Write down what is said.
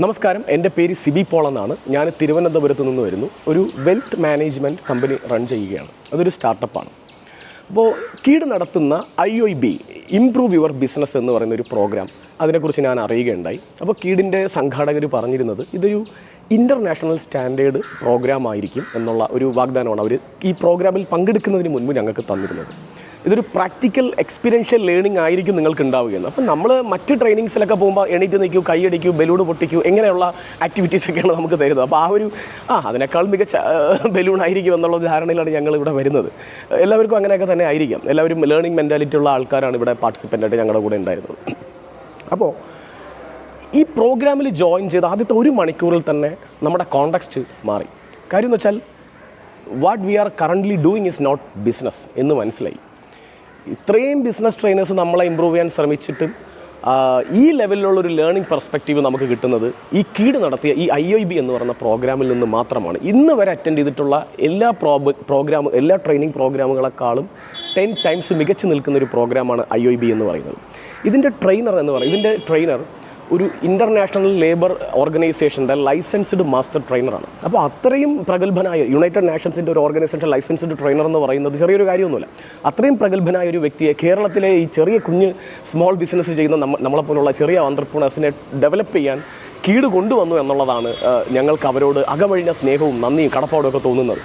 നമസ്കാരം. എന്റെ പേര് സിബി പോൾ എന്നാണ്. ഞാൻ തിരുവനന്തപുരത്ത് നിന്ന് വരുന്നു. ഒരു വെൽത്ത് മാനേജ്മെന്റ് കമ്പനി റൺ ചെയ്യുകയാണ്. അതൊരു സ്റ്റാർട്ടപ്പാണ് അപ്പോൾ കീട് നടത്തുന്ന I O B improve your business എന്ന് പറയുന്ന ഒരു പ്രോഗ്രാം അതിനെക്കുറിച്ച് ഞാൻ അറിയുകയുണ്ടായി. അപ്പോൾ കീടിന്റെ സംഘാടകർ പറഞ്ഞിരുന്നത് ഇതൊരു ഇന്റർനാഷണൽ സ്റ്റാൻഡേർഡ് പ്രോഗ്രാം ആയിരിക്കും എന്നുള്ള ഒരു വാഗ്ദാനമാണ് അവർ ഈ പ്രോഗ്രാമിൽ പങ്കെടുക്കുന്നതിന് മുൻപ് ഞങ്ങൾക്ക് തന്നിരുന്നത്. ഇതൊരു പ്രാക്ടിക്കൽ എക്സ്പീരിയൻഷ്യൽ ലേണിംഗ് ആയിരിക്കും നിങ്ങൾക്ക് ഉണ്ടാവുകയെന്ന് അപ്പം നമ്മൾ മറ്റ് ട്രെയിനിങ്സിലൊക്കെ പോകുമ്പോൾ എണീറ്റ് നിൽക്കൂ കൈയടിക്കൂ ബലൂൺ പൊട്ടിക്കൂ ഇങ്ങനെയുള്ള ആക്ടിവിറ്റീസ് ഒക്കെയാണ് നമുക്ക് തരുന്നത്. അപ്പോൾ ആ ഒരു ആ അതിനേക്കാൾ മികച്ച ബലൂൺ ആയിരിക്കും എന്നുള്ള ധാരണയിലാണ് ഞങ്ങൾ ഇവിടെ വരുന്നത്. എല്ലാവർക്കും അങ്ങനെയൊക്കെ തന്നെ ആയിരിക്കാം. എല്ലാവരും ലേണിംഗ് മെന്റാലിറ്റി ഉള്ള ആൾക്കാരാണ് ഇവിടെ പാർട്ടിസിപ്പന്റ് ആയിട്ട് ഞങ്ങളുടെ കൂടെ ഉണ്ടായിരുന്നത്. അപ്പോൾ ഈ പ്രോഗ്രാമിൽ ജോയിൻ ചെയ്ത് ആദ്യത്തെ ഒരു മണിക്കൂറിൽ തന്നെ നമ്മുടെ കോണ്ടക്സ്റ്റ് മാറി. കാര്യം എന്ന് വെച്ചാൽ what we are currently doing is not business എന്ന് മനസ്സിലായി. ഇത്രയും ബിസിനസ് ട്രെയിനേഴ്സ് നമ്മളെ ഇമ്പ്രൂവ് ചെയ്യാൻ ശ്രമിച്ചിട്ടും ഈ ലെവലിലുള്ള ഒരു ലേണിംഗ് പെർസ്പെക്റ്റീവ് നമുക്ക് കിട്ടുന്നത് ഈ കീട് നടത്തിയ ഈ ഐ ഒ ബി എന്ന് പറയുന്ന പ്രോഗ്രാമിൽ നിന്ന് മാത്രമാണ്. ഇന്ന് വരെ അറ്റൻഡ് ചെയ്തിട്ടുള്ള എല്ലാ പ്രോബ് പ്രോഗ്രാം എല്ലാ ട്രെയിനിങ് പ്രോഗ്രാമുകളെക്കാളും ടെൻ ടൈംസ് മികച്ചു നിൽക്കുന്ന ഒരു പ്രോഗ്രാമാണ് ഐ ഒ ബി എന്ന് പറയുന്നത്. ഇതിന്റെ ട്രെയിനർ എന്ന് പറയുന്നത് ഇതിന്റെ ട്രെയിനർ ഒരു ഇന്റർനാഷണൽ ലേബർ ഓർഗനൈസേഷന്റെ ലൈസൻസ്ഡ് മാസ്റ്റർ ട്രെയിനറാണ് അപ്പോൾ അത്രയും പ്രഗത്ഭനായ യുണൈറ്റഡ് നാഷൻസിന്റെ ഒരു ഓർഗനൈസേഷൻ ലൈസൻസ്ഡ് ട്രെയിനർ എന്ന് പറയുന്നത് ചെറിയൊരു കാര്യമൊന്നുമില്ല. അത്രയും പ്രഗത്ഭനായ ഒരു വ്യക്തിയെ കേരളത്തിലെ ഈ ചെറിയ കുഞ്ഞ് സ്മോൾ ബിസിനസ് ചെയ്യുന്ന നമ്മ നമ്മളെപ്പോലുള്ള ചെറിയ ഓണ്ടർപ്രണേഴ്സിനെ ഡെവലപ്പ് ചെയ്യാൻ കീട് കൊണ്ടുവന്നു എന്നുള്ളതാണ് ഞങ്ങൾക്ക് അവരോട് അകമഴിഞ്ഞ സ്നേഹവും നന്ദിയും കടപ്പാടും ഒക്കെ തോന്നുന്നത്.